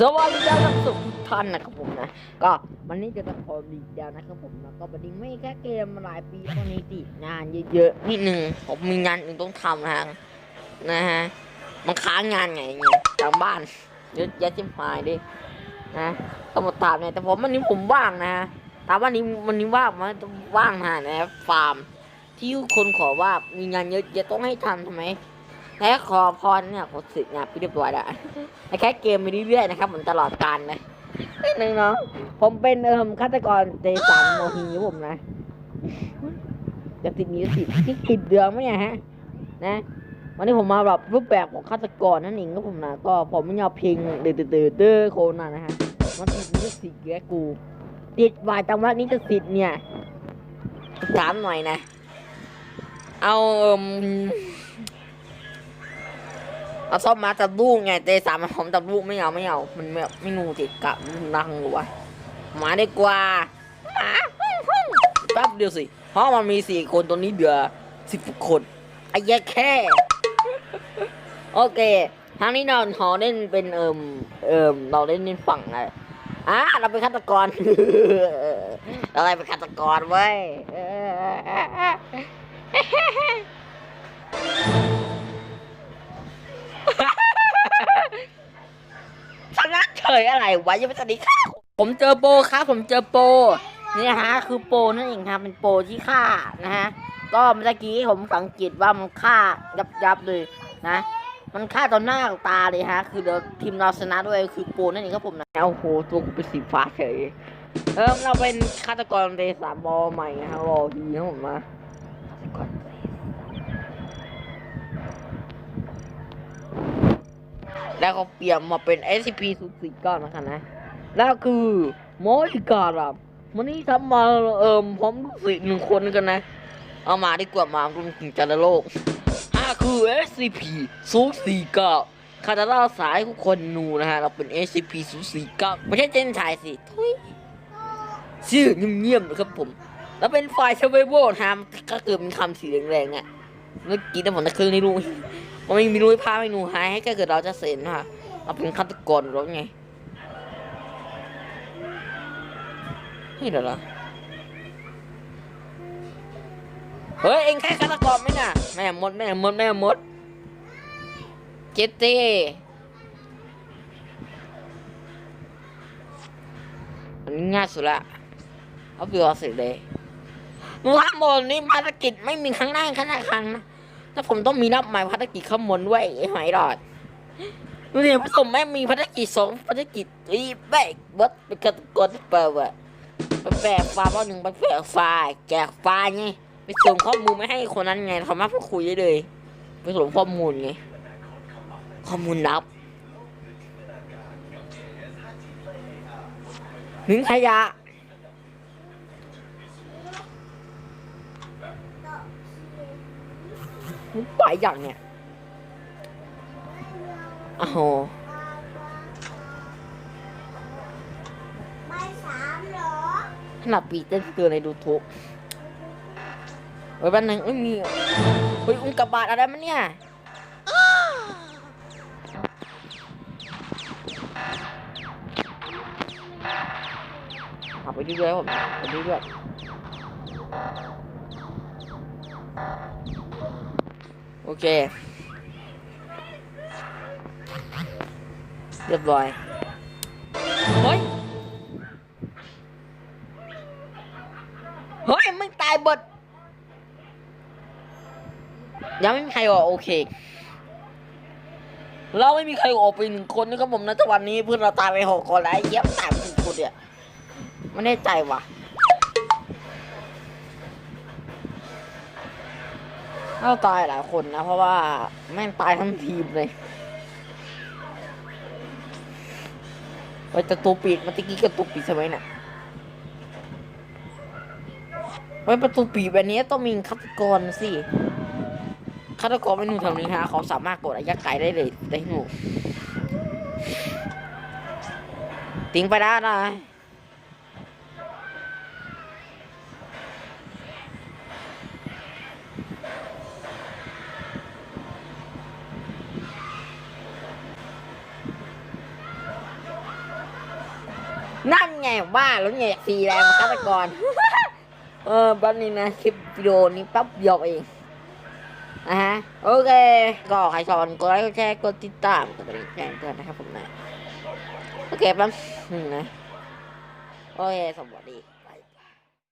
สวัสดีครับทุกท่านนะครับผมนะ ก็วันนี้จะมาขอดีกแล้วนะครับผมนะก็วันนี้ไม่แค่เกมมาหลายปีวันนี้ติดงานเยอะๆนิดนึงผมมีงานอื่นต้องทำนะฮะนะฮะมันค้างงานไงเนี่ยทางบ้านเยอะแยะจิ้มหายดินะต้องมาตามเนี่ยแต่ผมวันนี้ผมว่างนะฮะถามว่านี้วันนี้ว่างไหมว่างนะนะฟาร์ม ที่คนขอว่ามีงานเยอะแยะต้องให้ทำทำไม แค่ขอพรเนี่ยขอสึกงานไปเรียบร้อยแล้วแค่เกมไปเรื่อยๆนะครับผมตลอดการเลยนึงเนาะผมเป็นเอิมฆาตกรเตสันโมฮีผมนะจะติดนี้สิที่ติดเดืองไหมเนี่ยฮะ นะ วันนี้ผมมาแบบรูปแบบของฆาตกรนั่นเองก็ผมนะก็ผมไม่ยอมเพลงเดือดเดือดเดือโคนนะฮะมันติดนี้สิแกกู ติดวายจังหวัดนี้จะสิทธิ์เนี่ยถามหน่อยนะ เอาเอิม เอาซ่อมมาตัดลูกไงเตสามมันผมตัดลูกไม่เอาไม่เอา มันไม่ไม่นูติดกะมันนังหรอวะหมาดีกว่าหมาแป๊บเดียวสิเพราะมันมีสี่คนตัวนี้เดือสิบคนไอ้แย่แค่ โอเคทางนี้เราขอเล่นเป็นเอิมเอิมเราเล่นในฝั่งอะไรอะเราเป็นฆาตกรอะไรเป็นฆาตกรเว้ย เฉยอะไรวะยังไม่ทันได้ฆ่าผมเจอโปครับผมเจอโปรนี่นะฮะ คือโปนั่นเองครับเป็นโปที่ฆ่านะฮะก็เมื่อกี้ผมสังเกตว่ามันฆ่ายับยับเลยนะ มันฆ่าต่อหน้าต่อตาเลยฮะ คือเดี๋ยวทีมเราชนะด้วยคือโปนั่นเองครับผมนะโอ้โหตัวกูเป็นสีฟ้าเฉยเออเราเป็นฆาตกรเดสามบอใหม่นะฮะรอดีนะผมมาฆาตกรเดย์ แล้วก็เปลี่ยนมาเป็น SCP 0 4 9 นะครับนะ แล้วคือโมอิการัมวันนี้ทำมาเอิมพร้อมลูกศิษย์หนึ่งคนกันนะ เอามาดีกว่ามารุมถึงจันทรโลกอ่าคือ SCP 0 4 9 คาตาล่าสายทุกคนนูนะฮะ เราเป็น SCP 0 4 9 ไม่ใช่เจนชายสิทุยชื่อเงียบๆนะครับผม แล้วเป็นฝ่ายเซเวอร์ทำก็คือเป็นคำสีแดงๆอะเมื่อกี้นะผมนะคือไม่รู้ มันไม่มีรู้ภาพไม่รู้หายให้แก็เกิดเราจะเซ็นว่าเราเป็นฆาตกรหรือไงเฮ้ยเดี๋ยวละเฮ้ยเองแค่ฆาตกรไหมน่ะแม่มดแม่มดแม่มดเจตเต้อันนี้ง่ายสุดละเอาไปเอาเสร็จเลยว่าหมดนี้ภารกิจไม่มีข้างหน้าข้างหน้าครั้งนะ ถ้าผมต้องมีนับหมายภารกิจข้างบนด้วยไอ้หอยหลอดดูดิผมไม่มีภารกิจสองภารกิจอีแบกบดเป็นฆาตกรที่เปิดอะไปแฝกฟ้าเพราะหนึ่งไปแฝกฟ้าแจกฟ้าไงไปส่งข้อมูลไม่ให้คนนั้นไงสามาพูดคุยได้เลยไปส่งข้อมูลไงข้อมูลลับถึงขยะ มึงไปอย่างเนี่ยโอ้โหใบสามเหรอขนาดปีเต้นเตือนในดูทุกเฮ้ยแป๊บนึงเอ้ยมีเฮ้ยอุ้งกกาบาตอะไรมันเนี่ยขับไปเรื่อยๆผมไปเรื่อยๆ โอเค เรียบร้อยเฮ้ยเฮ้ยมึงตายบดยังไม่มีใครออกโอเค เราไม่มีใครออกไปหนึ่งคนนะครับผมนะแต่วันนี้เพื่อนเราตายไปหกคนแล้วไอ้เย็บตายไปหนึ่งคนเนี่ยไม่แน่ใจว่ะ เราตายหลายคนนะ เพราะว่าแม่งตายทั้งทีมเลยเฮ้ยแต่ตัวปิดมื่อกี้ก็ตัวปิดใช่ไหมน่ะไว้ประตูปีแบบนี้ต้องมีฆาตกรสิฆาตกรไม่หนูแถวนี้ฮะเขาสามารถกดระยะไกลได้เลยได้หนูทิ้งไปได้นะ นั่นไงบ้าแล้วไงสีแรงฆาตกรเออแป๊บนี้นะคลิปวิดีโอนี้แป๊บเดียวเองนะฮะโอเค ก็ใครชอบกดไลค์กดแชร์กดติดตามกดกระดิ่งแจ้งเตือนนะครับผมนะโอเคแป๊บหนึงนะโอเคสวัสดี